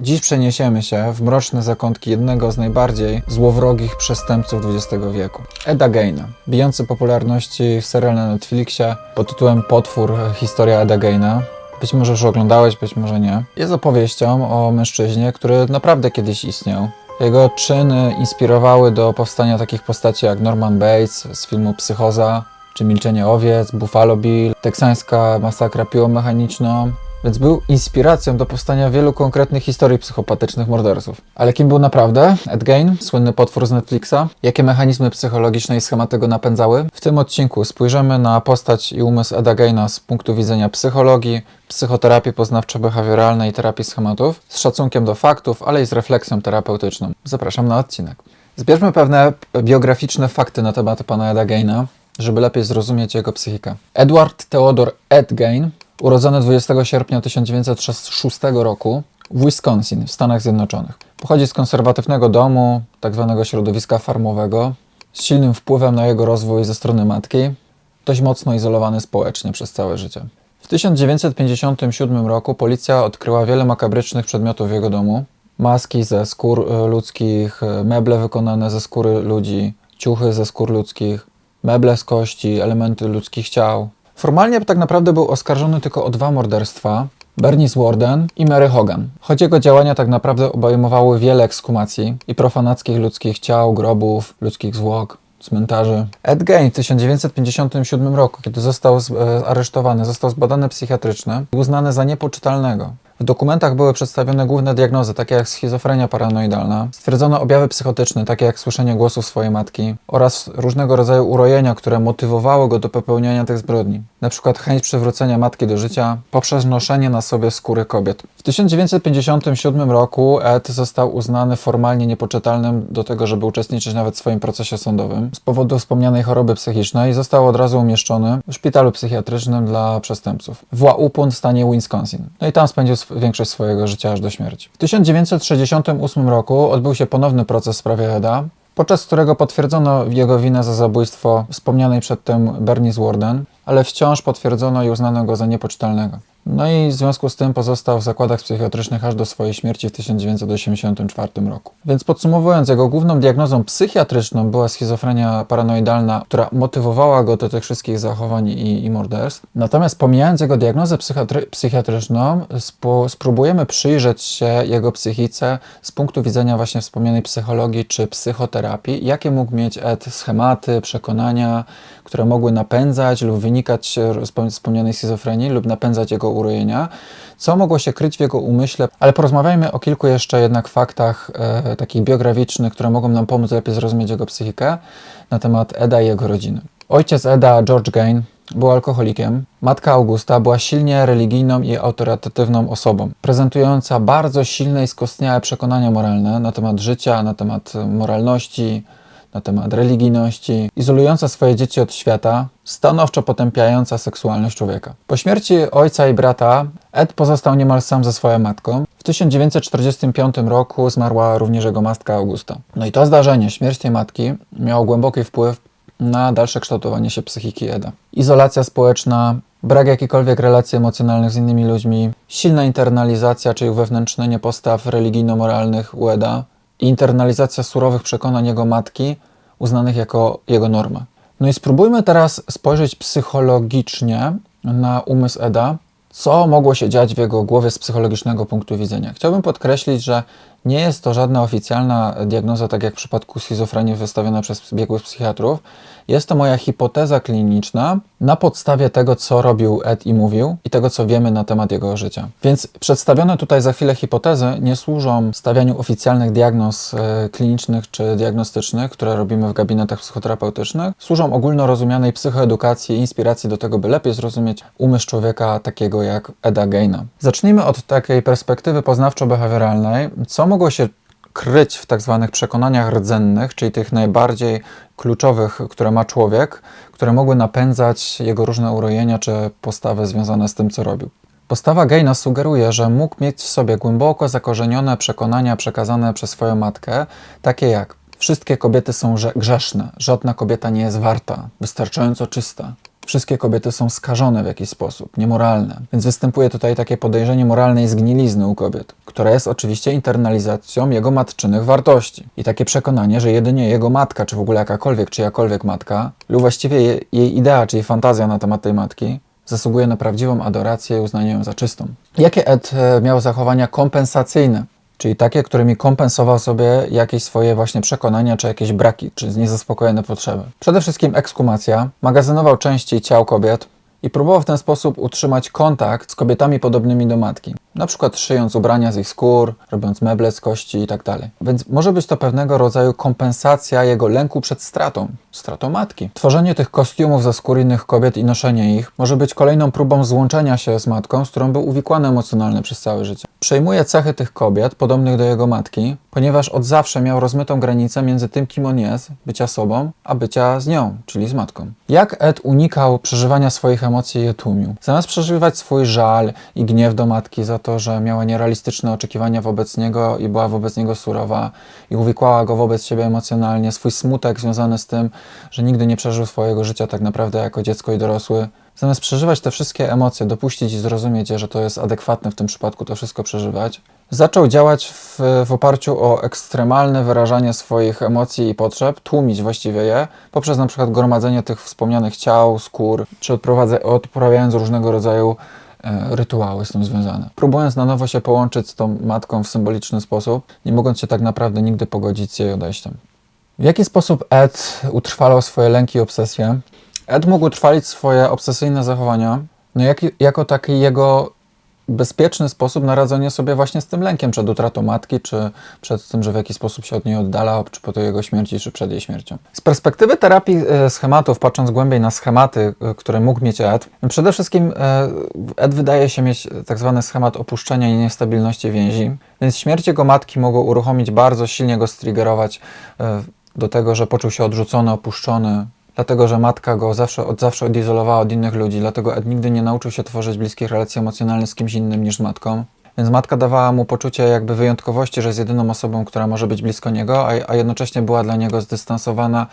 Dziś przeniesiemy się w mroczne zakątki jednego z najbardziej złowrogich przestępców XX wieku. Eda Geina, bijący popularności serial na Netflixie pod tytułem Potwór Historia Eda Geina. Być może już oglądałeś, być może nie. Jest opowieścią o mężczyźnie, który naprawdę kiedyś istniał. Jego czyny inspirowały do powstania takich postaci jak Norman Bates z filmu Psychoza, czy Milczenie Owiec, Buffalo Bill, teksańska masakra piłą mechaniczną, więc był inspiracją do powstania wielu konkretnych historii psychopatycznych morderców. Ale kim był naprawdę Ed Gein, słynny potwór z Netflixa? Jakie mechanizmy psychologiczne i schematy go napędzały? W tym odcinku spojrzymy na postać i umysł Eda Geina z punktu widzenia psychologii, psychoterapii poznawczo-behawioralnej i terapii schematów, z szacunkiem do faktów, ale i z refleksją terapeutyczną. Zapraszam na odcinek. Zbierzmy pewne biograficzne fakty na temat pana Eda Geina, żeby lepiej zrozumieć jego psychikę. Edward Theodor Ed Gein urodzony 20 sierpnia 1906 roku w Wisconsin w Stanach Zjednoczonych. Pochodzi z konserwatywnego domu, tak zwanego środowiska farmowego, z silnym wpływem na jego rozwój ze strony matki, dość mocno izolowany społecznie przez całe życie. W 1957 roku policja odkryła wiele makabrycznych przedmiotów w jego domu. Maski ze skór e, ludzkich, e, meble wykonane ze skóry ludzi, ciuchy ze skór ludzkich, meble z kości, elementy ludzkich ciał, Formalnie tak naprawdę był oskarżony tylko o dwa morderstwa. Bernice Warden i Mary Hogan. Choć jego działania tak naprawdę obejmowały wiele ekskumacji i profanackich ludzkich ciał, grobów, ludzkich zwłok, cmentarzy. Ed Gein w 1957 roku, kiedy został e, aresztowany, został zbadany psychiatrycznie i uznany za niepoczytalnego. W dokumentach były przedstawione główne diagnozy, takie jak schizofrenia paranoidalna. Stwierdzono objawy psychotyczne, takie jak słyszenie głosów swojej matki oraz różnego rodzaju urojenia, które motywowały go do popełniania tych zbrodni. Przykład chęć przywrócenia matki do życia poprzez noszenie na sobie skóry kobiet. W 1957 roku Ed został uznany formalnie niepoczytalnym do tego, żeby uczestniczyć nawet w swoim procesie sądowym z powodu wspomnianej choroby psychicznej został od razu umieszczony w szpitalu psychiatrycznym dla przestępców w Waupun w stanie Wisconsin. No i tam spędził większość swojego życia aż do śmierci. W 1968 roku odbył się ponowny proces w sprawie Eda, podczas którego potwierdzono jego winę za zabójstwo wspomnianej przedtem Bernice Warden, ale wciąż potwierdzono i uznano go za niepoczytalnego. No i w związku z tym pozostał w zakładach psychiatrycznych aż do swojej śmierci w 1984 roku. Więc podsumowując, jego główną diagnozą psychiatryczną była schizofrenia paranoidalna, która motywowała go do tych wszystkich zachowań i, i morderstw. Natomiast pomijając jego diagnozę psychiatry- psychiatryczną, spróbujemy przyjrzeć się jego psychice z punktu widzenia właśnie wspomnianej psychologii czy psychoterapii, jakie mógł mieć Ed schematy, przekonania, które mogły napędzać lub wynikać z wspom- wspomnianej schizofrenii lub napędzać jego urojenia, co mogło się kryć w jego umyśle, ale porozmawiajmy o kilku jeszcze jednak faktach e, takich biograficznych, które mogą nam pomóc lepiej zrozumieć jego psychikę na temat Eda i jego rodziny. Ojciec Eda, George Gain, był alkoholikiem. Matka Augusta była silnie religijną i autorytatywną osobą, prezentująca bardzo silne i skostniałe przekonania moralne na temat życia, na temat moralności, na temat religijności, izolująca swoje dzieci od świata, stanowczo potępiająca seksualność człowieka. Po śmierci ojca i brata Ed pozostał niemal sam ze swoją matką. W 1945 roku zmarła również jego matka Augusta. No i to zdarzenie, śmierć tej matki, miało głęboki wpływ na dalsze kształtowanie się psychiki Eda. Izolacja społeczna, brak jakichkolwiek relacji emocjonalnych z innymi ludźmi, silna internalizacja, czyli uwewnętrznienie postaw religijno-moralnych u Eda internalizacja surowych przekonań jego matki, uznanych jako jego normę. No i spróbujmy teraz spojrzeć psychologicznie na umysł Eda, co mogło się dziać w jego głowie z psychologicznego punktu widzenia. Chciałbym podkreślić, że nie jest to żadna oficjalna diagnoza, tak jak w przypadku schizofrenii wystawiona przez biegłych psychiatrów. Jest to moja hipoteza kliniczna na podstawie tego, co robił Ed i mówił i tego, co wiemy na temat jego życia. Więc przedstawione tutaj za chwilę hipotezy nie służą stawianiu oficjalnych diagnoz e, klinicznych czy diagnostycznych, które robimy w gabinetach psychoterapeutycznych. Służą ogólno rozumianej psychoedukacji i inspiracji do tego, by lepiej zrozumieć umysł człowieka takiego jak Eda Geina. Zacznijmy od takiej perspektywy poznawczo-behawioralnej. Co mogło się kryć w tak zwanych przekonaniach rdzennych, czyli tych najbardziej kluczowych, które ma człowiek, które mogły napędzać jego różne urojenia czy postawy związane z tym, co robił. Postawa Geina sugeruje, że mógł mieć w sobie głęboko zakorzenione przekonania przekazane przez swoją matkę, takie jak wszystkie kobiety są grze- grzeszne, żadna kobieta nie jest warta, wystarczająco czysta. Wszystkie kobiety są skażone w jakiś sposób, niemoralne. Więc występuje tutaj takie podejrzenie moralnej zgnilizny u kobiet, która jest oczywiście internalizacją jego matczynych wartości. I takie przekonanie, że jedynie jego matka, czy w ogóle jakakolwiek, czyjakolwiek matka, lub właściwie je, jej idea, czyli fantazja na temat tej matki, zasługuje na prawdziwą adorację i uznanie ją za czystą. Jakie Ed e, miał zachowania kompensacyjne? Czyli takie, którymi kompensował sobie jakieś swoje właśnie przekonania, czy jakieś braki, czy niezaspokojone potrzeby. Przede wszystkim ekskumacja, magazynował części ciał kobiet i próbował w ten sposób utrzymać kontakt z kobietami podobnymi do matki. Na przykład szyjąc ubrania z ich skór, robiąc meble z kości i tak. Więc może być to pewnego rodzaju kompensacja jego lęku przed stratą, stratą matki. Tworzenie tych kostiumów ze skór innych kobiet i noszenie ich może być kolejną próbą złączenia się z matką, z którą był uwikłany emocjonalnie przez całe życie. Przejmuje cechy tych kobiet, podobnych do jego matki, ponieważ od zawsze miał rozmytą granicę między tym, kim on jest, bycia sobą, a bycia z nią, czyli z matką. Jak Ed unikał przeżywania swoich emocji i je tłumił? Zamiast przeżywać swój żal i gniew do matki za to, że miała nierealistyczne oczekiwania wobec niego i była wobec niego surowa i uwikłała go wobec siebie emocjonalnie, swój smutek związany z tym, że nigdy nie przeżył swojego życia tak naprawdę jako dziecko i dorosły, Zamiast przeżywać te wszystkie emocje, dopuścić i zrozumieć je, że to jest adekwatne w tym przypadku to wszystko przeżywać, zaczął działać w, w oparciu o ekstremalne wyrażanie swoich emocji i potrzeb, tłumić właściwie je, poprzez na przykład gromadzenie tych wspomnianych ciał, skór, czy odprawiając różnego rodzaju e, rytuały z tym związane. Próbując na nowo się połączyć z tą matką w symboliczny sposób, nie mogąc się tak naprawdę nigdy pogodzić z jej odejściem. W jaki sposób Ed utrwalał swoje lęki i obsesje? Ed mógł utrwalić swoje obsesyjne zachowania no jak, jako taki jego bezpieczny sposób na radzenie sobie właśnie z tym lękiem przed utratą matki, czy przed tym, że w jakiś sposób się od niej oddala, czy po tej jego śmierci, czy przed jej śmiercią. Z perspektywy terapii e, schematów, patrząc głębiej na schematy, e, które mógł mieć Ed, przede wszystkim e, Ed wydaje się mieć tak zwany schemat opuszczenia i niestabilności więzi, więc śmierć jego matki mogło uruchomić bardzo silnie go striggerować do tego, że poczuł się odrzucony, opuszczony, dlatego że matka go zawsze, od zawsze odizolowała od innych ludzi, dlatego Ed nigdy nie nauczył się tworzyć bliskich relacji emocjonalnych z kimś innym niż z matką. Więc matka dawała mu poczucie jakby wyjątkowości, że jest jedyną osobą, która może być blisko niego, a, a jednocześnie była dla niego zdystansowana,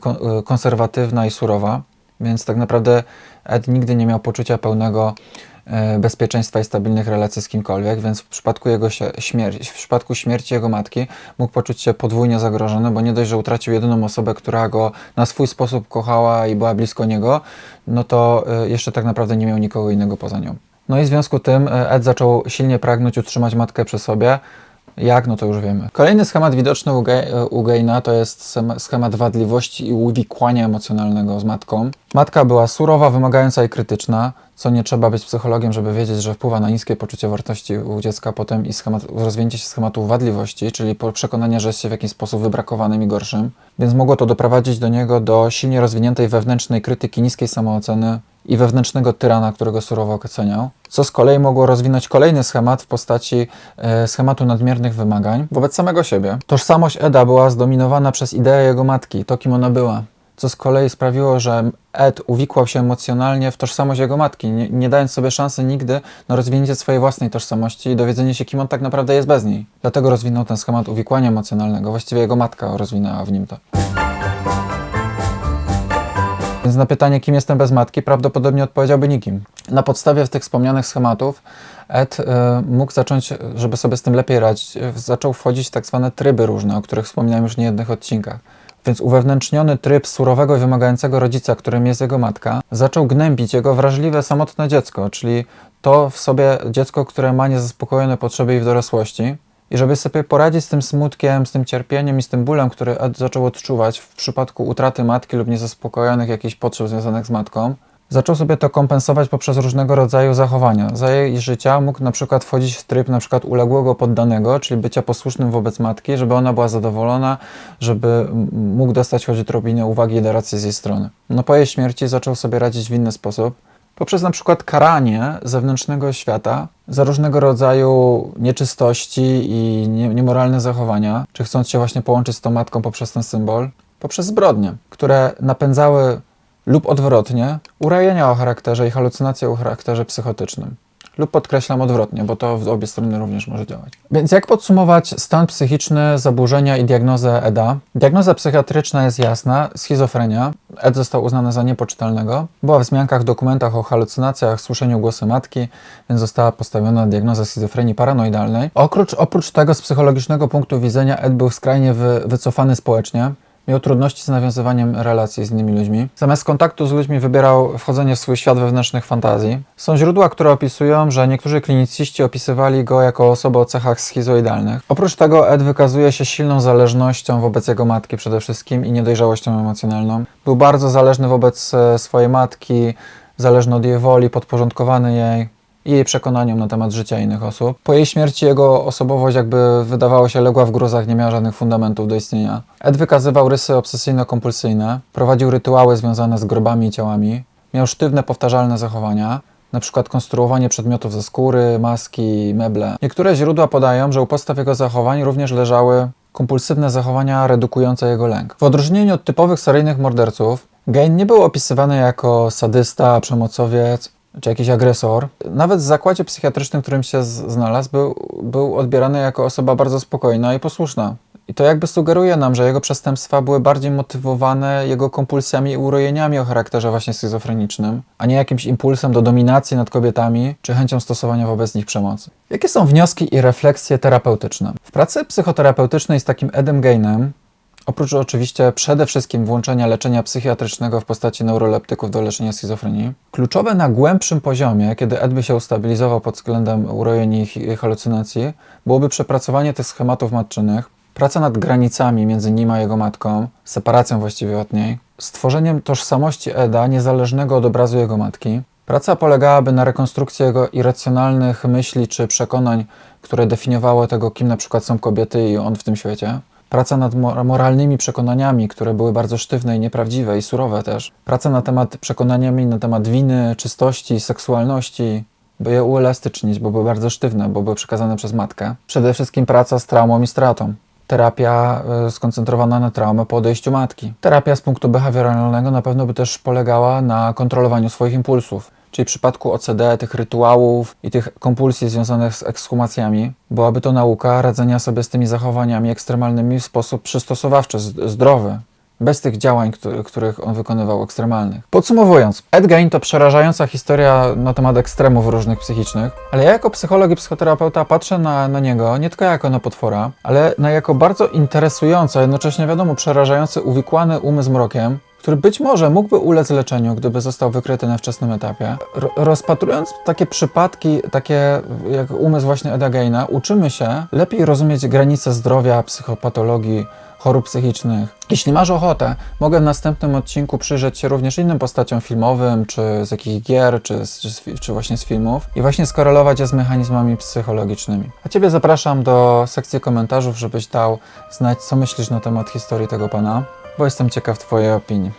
kon, konserwatywna i surowa. Więc tak naprawdę Ed nigdy nie miał poczucia pełnego e, bezpieczeństwa i stabilnych relacji z kimkolwiek, więc w przypadku jego śmierci, w przypadku śmierci jego matki mógł poczuć się podwójnie zagrożony, bo nie dość, że utracił jedyną osobę, która go na swój sposób kochała i była blisko niego, no to e, jeszcze tak naprawdę nie miał nikogo innego poza nią. No i w związku z tym e, Ed zaczął silnie pragnąć utrzymać matkę przy sobie. Jak? No to już wiemy. Kolejny schemat widoczny u, Ge- u Gaina to jest schemat wadliwości i uwikłania emocjonalnego z matką. Matka była surowa, wymagająca i krytyczna, co nie trzeba być psychologiem, żeby wiedzieć, że wpływa na niskie poczucie wartości u dziecka potem i schemat, rozwinięcie się schematu wadliwości, czyli przekonanie, że jest się w jakiś sposób wybrakowanym i gorszym. Więc mogło to doprowadzić do niego do silnie rozwiniętej wewnętrznej krytyki, niskiej samooceny i wewnętrznego tyrana, którego surowo oceniał, co z kolei mogło rozwinąć kolejny schemat w postaci e, schematu nadmiernych wymagań wobec samego siebie. Tożsamość Eda była zdominowana przez ideę jego matki, to kim ona była, co z kolei sprawiło, że Ed uwikłał się emocjonalnie w tożsamość jego matki, nie, nie dając sobie szansy nigdy na rozwinięcie swojej własnej tożsamości i dowiedzenie się, kim on tak naprawdę jest bez niej. Dlatego rozwinął ten schemat uwikłania emocjonalnego, właściwie jego matka rozwinęła w nim to. Więc na pytanie, kim jestem bez matki, prawdopodobnie odpowiedziałby nikim. Na podstawie tych wspomnianych schematów Ed y, mógł zacząć, żeby sobie z tym lepiej radzić, y, zaczął wchodzić w tak zwane tryby różne, o których wspominałem już w niejednych odcinkach. Więc uwewnętrzniony tryb surowego i wymagającego rodzica, którym jest jego matka, zaczął gnębić jego wrażliwe, samotne dziecko, czyli to w sobie dziecko, które ma niezaspokojone potrzeby i w dorosłości. I żeby sobie poradzić z tym smutkiem, z tym cierpieniem i z tym bólem, który zaczął odczuwać w przypadku utraty matki lub niezaspokojonych jakichś potrzeb związanych z matką, zaczął sobie to kompensować poprzez różnego rodzaju zachowania. Za jej życia mógł na przykład wchodzić w tryb na przykład uległego poddanego, czyli bycia posłusznym wobec matki, żeby ona była zadowolona, żeby mógł dostać choć odrobinę uwagi i adoracji z jej strony. No po jej śmierci zaczął sobie radzić w inny sposób poprzez na przykład karanie zewnętrznego świata za różnego rodzaju nieczystości i nie, niemoralne zachowania, czy chcąc się właśnie połączyć z tą matką poprzez ten symbol, poprzez zbrodnie, które napędzały lub odwrotnie urajenia o charakterze i halucynacje o charakterze psychotycznym lub podkreślam odwrotnie, bo to w obie strony również może działać. Więc jak podsumować stan psychiczny, zaburzenia i diagnozę EDA? Diagnoza psychiatryczna jest jasna, schizofrenia. ED został uznany za niepoczytalnego. Była w wzmiankach dokumentach o halucynacjach, słyszeniu głosu matki, więc została postawiona diagnoza schizofrenii paranoidalnej. Oprócz, oprócz tego z psychologicznego punktu widzenia Ed był skrajnie wy, wycofany społecznie. Miał trudności z nawiązywaniem relacji z innymi ludźmi. Zamiast kontaktu z ludźmi wybierał wchodzenie w swój świat wewnętrznych fantazji. Są źródła, które opisują, że niektórzy klinicyści opisywali go jako osobę o cechach schizoidalnych. Oprócz tego Ed wykazuje się silną zależnością wobec jego matki przede wszystkim i niedojrzałością emocjonalną. Był bardzo zależny wobec e, swojej matki, zależny od jej woli, podporządkowany jej i jej przekonaniom na temat życia innych osób. Po jej śmierci jego osobowość jakby wydawało się legła w gruzach, nie miała żadnych fundamentów do istnienia. Ed wykazywał rysy obsesyjno-kompulsyjne, prowadził rytuały związane z grobami i ciałami, miał sztywne, powtarzalne zachowania, przykład konstruowanie przedmiotów ze skóry, maski, meble. Niektóre źródła podają, że u podstaw jego zachowań również leżały kompulsywne zachowania redukujące jego lęk. W odróżnieniu od typowych seryjnych morderców, Gain nie był opisywany jako sadysta, przemocowiec czy jakiś agresor. Nawet w zakładzie psychiatrycznym, w którym się znalazł, był, był odbierany jako osoba bardzo spokojna i posłuszna. I to jakby sugeruje nam, że jego przestępstwa były bardziej motywowane jego kompulsjami i urojeniami o charakterze właśnie schizofrenicznym, a nie jakimś impulsem do dominacji nad kobietami czy chęcią stosowania wobec nich przemocy. Jakie są wnioski i refleksje terapeutyczne? W pracy psychoterapeutycznej z takim Edem Gainem Oprócz oczywiście przede wszystkim włączenia leczenia psychiatrycznego w postaci neuroleptyków do leczenia schizofrenii, kluczowe na głębszym poziomie, kiedy Ed by się ustabilizował pod względem urojeń i i halucynacji, byłoby przepracowanie tych schematów matczynych, praca nad granicami między nim a jego matką, separacją właściwie od niej, stworzeniem tożsamości Eda niezależnego od obrazu jego matki. Praca polegałaby na rekonstrukcji jego irracjonalnych myśli czy przekonań, które definiowały tego, kim na przykład są kobiety i on w tym świecie. Praca nad mor- moralnymi przekonaniami, które były bardzo sztywne i nieprawdziwe i surowe też. Praca na temat przekonaniami na temat winy, czystości, seksualności, by je uelastycznić, bo były bardzo sztywne, bo były przekazane przez matkę. Przede wszystkim praca z traumą i stratą. Terapia y, skoncentrowana na traumę po odejściu matki. Terapia z punktu behawioralnego na pewno by też polegała na kontrolowaniu swoich impulsów. Czyli w przypadku OCD, tych rytuałów i tych kompulsji związanych z ekshumacjami, byłaby to nauka radzenia sobie z tymi zachowaniami ekstremalnymi w sposób przystosowawczy, zdrowy, bez tych działań, któ- których on wykonywał ekstremalnych. Podsumowując, Ed Gein to przerażająca historia na temat ekstremów różnych psychicznych, ale ja jako psycholog i psychoterapeuta patrzę na, na niego nie tylko jako na potwora, ale na jako bardzo interesujący, a jednocześnie wiadomo przerażający, uwikłany umysł mrokiem, który być może mógłby ulec leczeniu, gdyby został wykryty na wczesnym etapie. Ro- rozpatrując takie przypadki, takie jak umysł właśnie Eda Geina, uczymy się lepiej rozumieć granice zdrowia, psychopatologii, chorób psychicznych. Jeśli masz ochotę, mogę w następnym odcinku przyjrzeć się również innym postaciom filmowym, czy z jakichś gier, czy, z, czy, czy właśnie z filmów i właśnie skorelować je z mechanizmami psychologicznymi. A Ciebie zapraszam do sekcji komentarzów, żebyś dał znać, co myślisz na temat historii tego pana, bo jestem ciekaw Twojej opinii.